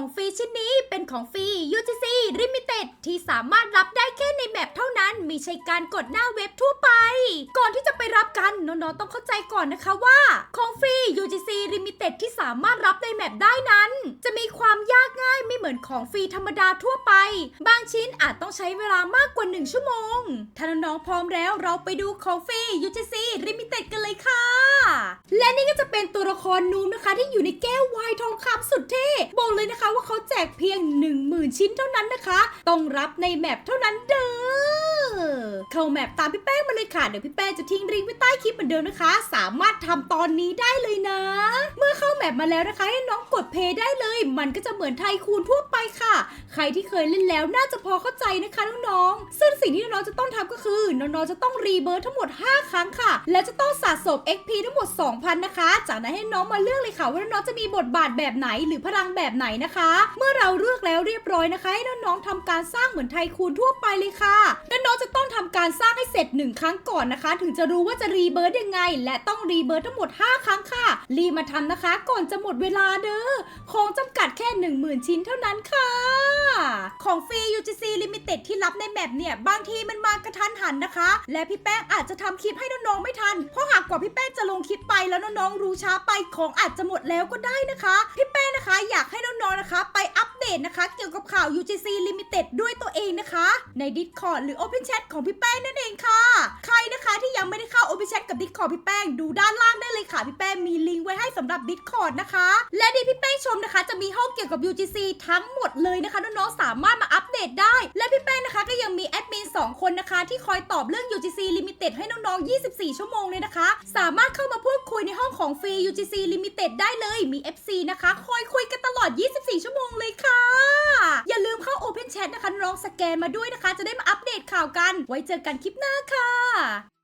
ของฟรีชิ้นนี้เป็นของฟรี UGC Limited ที่สามารถรับได้แค่ในแมปเท่านั้นไม่ใช่การกดหน้าเว็บทั่วไป ก่อนที่จะไปรับกันน้องๆต้องเข้าใจก่อนนะคะว่า ของฟรี UGC Limited ที่สามารถรับในแมปได้นั้น จะมีความยากง่ายไม่เหมือนของฟรีธรรมดาทั่วไป บางชิ้นอาจต้องใช้เวลามากกว่า 1 ชั่วโมง ถ้าน้องๆพร้อมแล้วเราไปดูของฟรี UGC Limited กันเลยค่ะ และนี่ก็จะเป็นตัวละครนูมนะคะ ที่อยู่ในแก้ววายทองคำสุดเท่บอกเลยนะคะว่าเขาแจกเพียง 10,000 ชิ้นเท่านั้นนะคะ ต้องรับในแมปเท่านั้นเด้อ เข้าแมปตามพี่แป้งมาเลยค่ะ เดี๋ยวพี่แป้งจะทิ้งลิงก์ไว้ใต้คลิปเหมือนเดิมนะคะ สามารถทำตอนนี้ได้เลยนะ เมื่อเข้าแมปมาแล้วนะคะ ให้น้องกดเพย์ได้เลย มันก็จะเหมือนไทยคูณทั่วไปค่ะ ใครที่เคยเล่นแล้วน่าจะพอเข้าใจนะคะน้องๆซึ่งสิ่งที่น้องๆจะต้องทำก็คือน้องๆจะต้องรีเบิร์ททั้งหมด 5 ครั้งค่ะ และจะต้องสะสม XP ทั้งหมด 2,000 นะคะ จากนั้นให้น้องมาเลือกเลยค่ะ ว่าน้องจะมีบทบาทแบบไหนหรือพลังแบบไหนนะคะ เมื่อเราเลือกแล้วเรียบร้อยนะคะให้น้องๆทำการสร้างเหมือนไทยคูณทั่วไปเลยค่ะและน้องๆจะต้องทำการสร้างให้เสร็จ 1 ครั้งก่อนนะคะ ถึงจะรู้ว่าจะรีเบิร์ทยังไง และต้องรีเบิร์ททั้งหมด 5 ครั้งค่ะ รีมาทำนะคะ ก่อนจะหมดเวลาเด้อของจำกัดแค่ 10,000 ชิ้นเท่านั้นค่ะ ของฟรี UGC Limited ที่รับในแมปเนี่ย บางทีมันมากระทันหันนะคะ และพี่แป้งอาจจะทำคลิปให้น้องๆไม่ทัน เพราะหากกว่าพี่แป้งจะลงคลิปไปแล้วน้องๆรู้ช้าไปของอาจจะหมดแล้วก็ได้นะคะ พี่แป้งนะคะอยากให้น้องๆนะคะ ไป เดตนะคะ เกี่ยวกับข่าว UGC Limited ด้วยตัวเองนะคะ ใน Discord หรือ Open Chat ของพี่แป้งนั่นเองค่ะ ใครนะคะที่ยังไม่ได้เข้า Open Chat กับ Discord พี่แป้งดูด้านล่างได้เลยค่ะ พี่แป้งมีลิงก์ไว้ให้สำหรับ Discord นะคะ และที่พี่แป้งชมนะคะ จะมีห้องเกี่ยวกับ UGC ทั้งหมดเลยนะคะน้องๆสามารถมาอัปเดตได้ คนนะคะ ที่คอยตอบเรื่อง UGC Limited ให้น้องๆ 24 ชั่วโมงเลยนะคะ สามารถเข้ามาพูดคุยในห้องของฟรี UGC Limited ได้เลย มี FC นะคะ คอยคุยกันตลอด 24 ชั่วโมงเลยค่ะ อย่าลืมเข้า Open Chat นะคะน้องสแกนมาด้วยนะคะ จะได้มาอัปเดตข่าวกัน ไว้เจอกันคลิปหน้าค่ะ